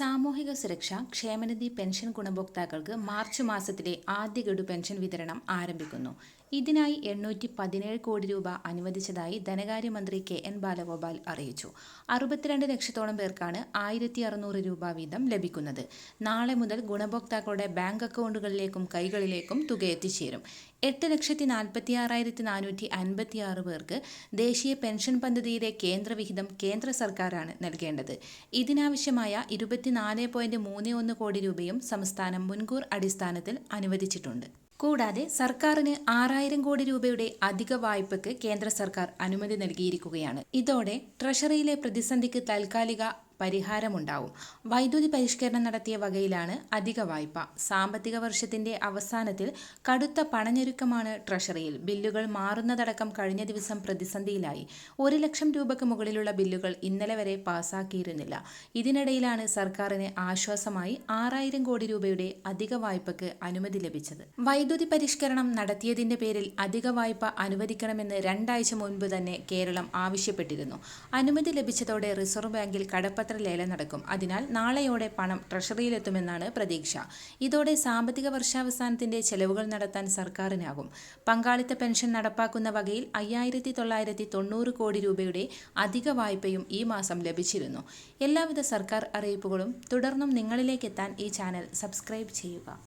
സാമൂഹിക സുരക്ഷ ക്ഷേമനിധി പെൻഷൻ ഗുണഭോക്താക്കൾക്ക് മാർച്ച് മാസത്തിലെ ആദ്യ ഗഡു പെൻഷൻ വിതരണം ആരംഭിക്കുന്നു. ഇതിനായി എണ്ണൂറ്റി പതിനേഴ് കോടി രൂപ അനുവദിച്ചതായി ധനകാര്യമന്ത്രി കെ എൻ ബാലഗോപാൽ അറിയിച്ചു. അറുപത്തിരണ്ട് ലക്ഷത്തോളം പേർക്കാണ് ആയിരത്തി അറുന്നൂറ് രൂപ വീതം ലഭിക്കുന്നത്. നാളെ മുതൽ ഗുണഭോക്താക്കളുടെ ബാങ്ക് അക്കൗണ്ടുകളിലേക്കും കൈകളിലേക്കും തുക എത്തിച്ചേരും. എട്ട് ലക്ഷത്തി നാൽപ്പത്തി ആറായിരത്തി നാനൂറ്റി അൻപത്തി ആറ് പേർക്ക് ദേശീയ പെൻഷൻ പദ്ധതിയിലെ കേന്ദ്രവിഹിതം കേന്ദ്ര സർക്കാരാണ് നൽകേണ്ടത്. ഇതിനാവശ്യമായ ഇരുപത്തിനാല് പോയിന്റ് മൂന്ന് ഒന്ന് കോടി രൂപയും സംസ്ഥാനം മുൻകൂർ അടിസ്ഥാനത്തിൽ അനുവദിച്ചിട്ടുണ്ട്. കൂടാതെ സർക്കാരിന് ആറായിരം കോടി രൂപയുടെ അധിക വായ്പയ്ക്ക് കേന്ദ്ര സർക്കാർ അനുമതി നൽകിയിരിക്കുകയാണ്. ഇതോടെ ട്രഷറിയിലെ പ്രതിസന്ധിക്ക് താൽക്കാലിക പരിഹാരമുണ്ടാവും. വൈദ്യുതി പരിഷ്കരണം നടത്തിയ വകയിലാണ് അധിക വായ്പ. സാമ്പത്തിക വർഷത്തിന്റെ അവസാനത്തിൽ കടുത്ത പണഞ്ഞൊരുക്കമാണ് ട്രഷറിയിൽ. ബില്ലുകൾ മാറുന്നതടക്കം കഴിഞ്ഞ ദിവസം പ്രതിസന്ധിയിലായി. ഒരു ലക്ഷം രൂപയ്ക്ക് മുകളിലുള്ള ബില്ലുകൾ ഇന്നലെ വരെ പാസാക്കിയിരുന്നില്ല. ഇതിനിടയിലാണ് സർക്കാരിന് ആശ്വാസമായി ആറായിരം കോടി രൂപയുടെ അധിക വായ്പയ്ക്ക് അനുമതി ലഭിച്ചത്. വൈദ്യുതി പരിഷ്കരണം നടത്തിയതിന്റെ പേരിൽ അധിക വായ്പ അനുവദിക്കണമെന്ന് രണ്ടാഴ്ച മുൻപ് തന്നെ കേരളം ആവശ്യപ്പെട്ടിരുന്നു. അനുമതി ലഭിച്ചതോടെ റിസർവ് ബാങ്കിൽ കടപ്പത്ര ലേലം നടക്കും. അതിനാൽ നാളെയോടെ പണം ട്രഷറിയിലെത്തുമെന്നാണ് പ്രതീക്ഷ. ഇതോടെ സാമ്പത്തിക വർഷാവസാനത്തിന്റെ ചെലവുകൾ നടത്താൻ സർക്കാരിനാകും. പങ്കാളിത്ത പെൻഷൻ നടപ്പാക്കുന്ന വകയിൽ അയ്യായിരത്തി തൊള്ളായിരത്തി തൊണ്ണൂറ് കോടി രൂപയുടെ അധിക വായ്പയും ഈ മാസം ലഭിച്ചിരുന്നു. എല്ലാവിധ സർക്കാർ അറിയിപ്പുകളും തുടർന്നും നിങ്ങളിലേക്ക് എത്താൻ ഈ ചാനൽ സബ്സ്ക്രൈബ് ചെയ്യുക.